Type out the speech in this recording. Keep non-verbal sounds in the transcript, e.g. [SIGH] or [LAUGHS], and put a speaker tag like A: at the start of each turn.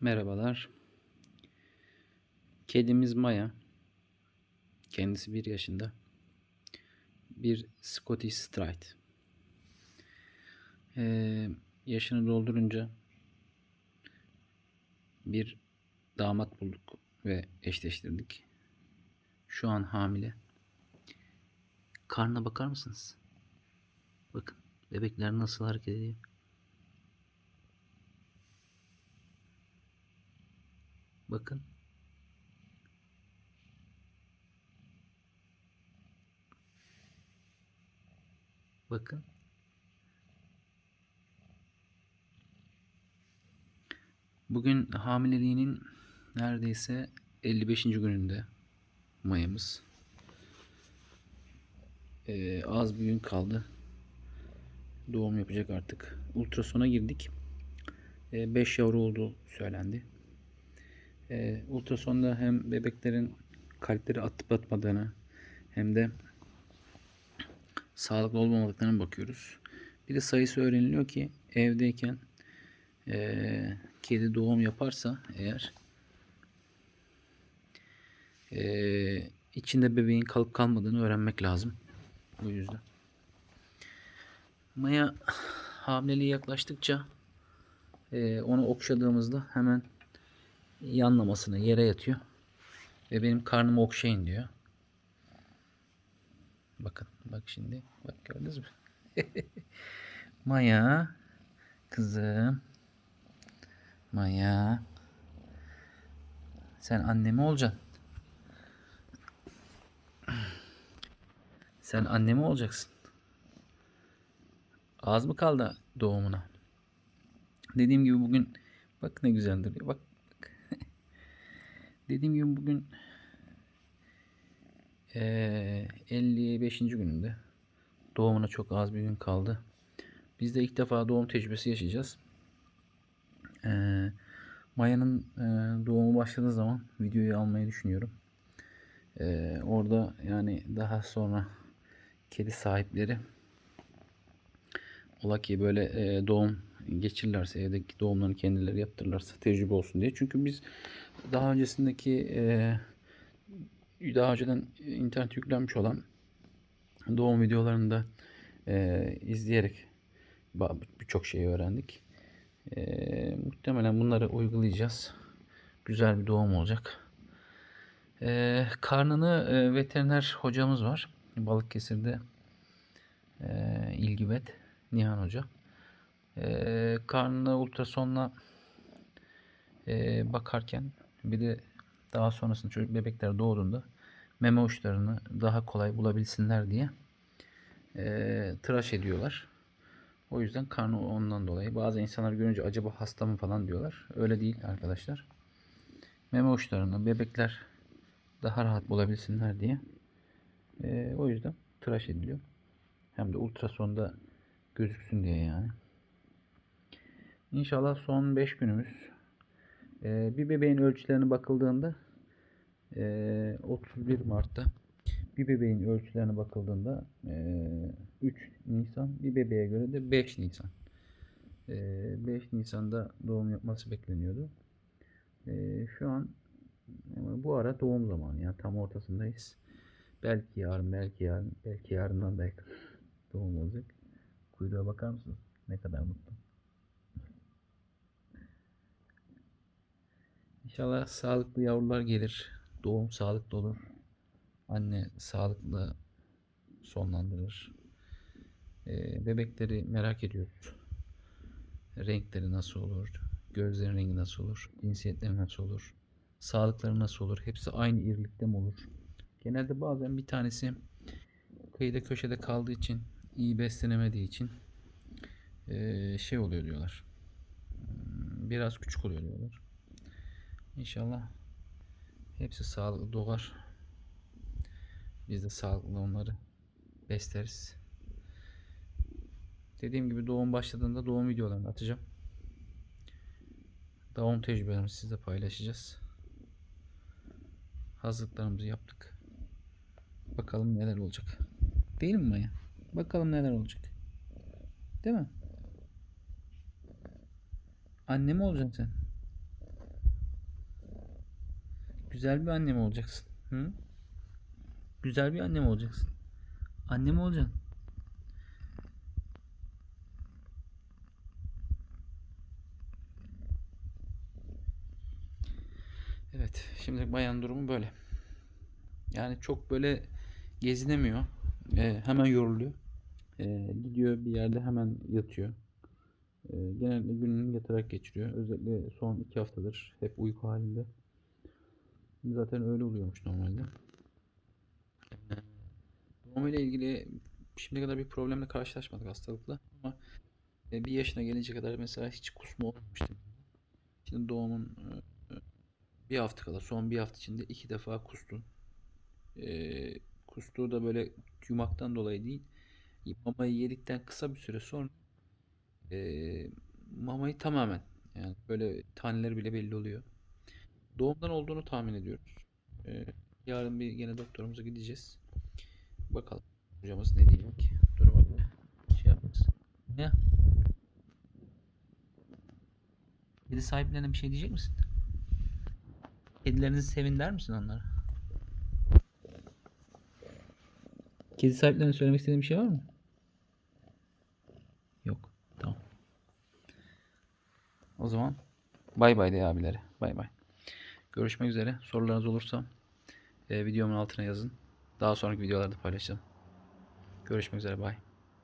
A: Merhabalar. Kedimiz Maya. Kendisi bir yaşında. Bir Scottish Stride. Ee, yaşını doldurunca bir damat bulduk ve eşleştirdik. Şu an hamile. Karnına bakar mısınız? Bakın bebekler nasıl hareket ediyor. Bakın. Bakın. Bugün hamileliğinin neredeyse 55. gününde mayamız. Ee, az bir gün kaldı. Doğum yapacak artık. Ultrasona girdik. 5 yavru olduğu söylendi. Ee, ultrasonda hem bebeklerin kalpleri atıp atmadığını hem de sağlıklı olmamadıklarına bakıyoruz. Bir de sayısı öğreniliyor ki evdeyken eee, kedi doğum yaparsa eğer eee, içinde bebeğin kalıp kalmadığını öğrenmek lazım. Bu yüzden. Maya hamileliği yaklaştıkça eee, onu okşadığımızda hemen yanlamasına yere yatıyor. Ve benim karnımı okşayın diyor. Bakın bak şimdi. Bak gördünüz mü? [LAUGHS] Maya. Kızım. Maya. Sen annemi olacaksın. Sen annemi olacaksın. Az mı kaldı doğumuna? Dediğim gibi bugün bak ne güzel duruyor. Bak Dediğim gibi bugün eee 55. gününde doğumuna çok az bir gün kaldı. Biz de ilk defa doğum tecrübesi yaşayacağız. Eee Maya'nın eee, doğumu başladığı zaman videoyu almayı düşünüyorum. Eee, orada yani daha sonra kedi sahipleri ola ki böyle eee, doğum geçirirlerse evdeki doğumlarını kendileri yaptırırlarsa tecrübe olsun diye. Çünkü biz daha öncesindeki eee, daha önceden internet yüklenmiş olan doğum videolarında eee, izleyerek ba- birçok şeyi öğrendik. Eee, muhtemelen bunları uygulayacağız. Güzel bir doğum olacak. Karnını veteriner hocamız var. Balıkesir'de eee İlgibet Nihan Hoca. Eee karnına ultrasonla eee, bakarken bir de daha sonrasında çocuk bebekler doğduğunda meme uçlarını daha kolay bulabilsinler diye eee, tıraş ediyorlar. O yüzden karnı ondan dolayı. Bazı insanlar görünce acaba hasta mı falan diyorlar. Öyle değil arkadaşlar. Meme uçlarını bebekler daha rahat bulabilsinler diye. eee, o yüzden tıraş ediliyor. Hem de ultrasonda gözüksün diye yani. İnşallah son 5 günümüz. Ee, bir bebeğin ölçülerine bakıldığında ee, 31 Mart'ta bir bebeğin ölçülerine bakıldığında ee, 3 Nisan bir bebeğe göre de 5 Nisan. Ee, 5 Nisan'da doğum yapması bekleniyordu. Ee, şu an bu ara doğum zamanı yani tam ortasındayız. Belki yarın, belki yarın, belki yarından da [LAUGHS] doğum olacak. Kuyruğa bakar mısınız? Ne kadar mutlu. İnşallah sağlıklı yavrular gelir. Doğum sağlıklı olur. Anne sağlıklı sonlandırır. Ee, bebekleri merak ediyoruz. Renkleri nasıl olur? Gözlerin rengi nasıl olur? Cinsiyetleri nasıl olur? Sağlıkları nasıl olur? Hepsi aynı irilikte mi olur? Genelde bazen bir tanesi kıyıda köşede kaldığı için iyi beslenemediği için eee, şey oluyor diyorlar. Hmm, Biraz küçük oluyor diyorlar. İnşallah hepsi sağlıklı doğar. Biz de sağlıklı onları besleriz. Dediğim gibi doğum başladığında doğum videolarını atacağım. Doğum tecrübelerimizi sizle paylaşacağız. Hazırlıklarımızı yaptık. Bakalım neler olacak. Değil mi Maya? Bakalım neler olacak. Değil mi? Anne mi olacaksın sen? Güzel bir anne mi olacaksın? Hı? Güzel bir anne mi olacaksın? Anne mi olacaksın? Evet, şimdi bayan durumu böyle. Yani çok böyle gezinemiyor. Ee, hemen yoruluyor. Ee, gidiyor bir yerde hemen yatıyor. Ee, genellikle gününü yatarak geçiriyor. Özellikle son iki haftadır hep uyku halinde. Zaten öyle oluyormuş normalde. Doğum ile ilgili şimdiye kadar bir problemle karşılaşmadık hastalıkla ama e, bir yaşına gelince kadar mesela hiç kusma olmamıştı. Şimdi doğumun e, e, bir hafta kadar son bir hafta içinde iki defa kustu. E, kustuğu da böyle yumaktan dolayı değil. Mamayı yedikten kısa bir süre sonra mamayı tamamen yani böyle taneleri bile belli oluyor. Doğumdan olduğunu tahmin ediyoruz. E, yarın bir gene doktorumuza gideceğiz. Bakalım hocamız ne diyecek. Dur bakalım. Şey yapacağız. Ne? Kedi sahiplerine bir şey diyecek misin? Kedilerinizi sevin der misin onlara? Kedi sahiplerine söylemek istediğin bir şey var mı? Yok. Tamam. O zaman bay bay de abilere. Bay bay. Görüşmek üzere. Sorularınız olursa e, videomun altına yazın. Daha sonraki videolarda paylaşacağım. Görüşmek üzere. Bay.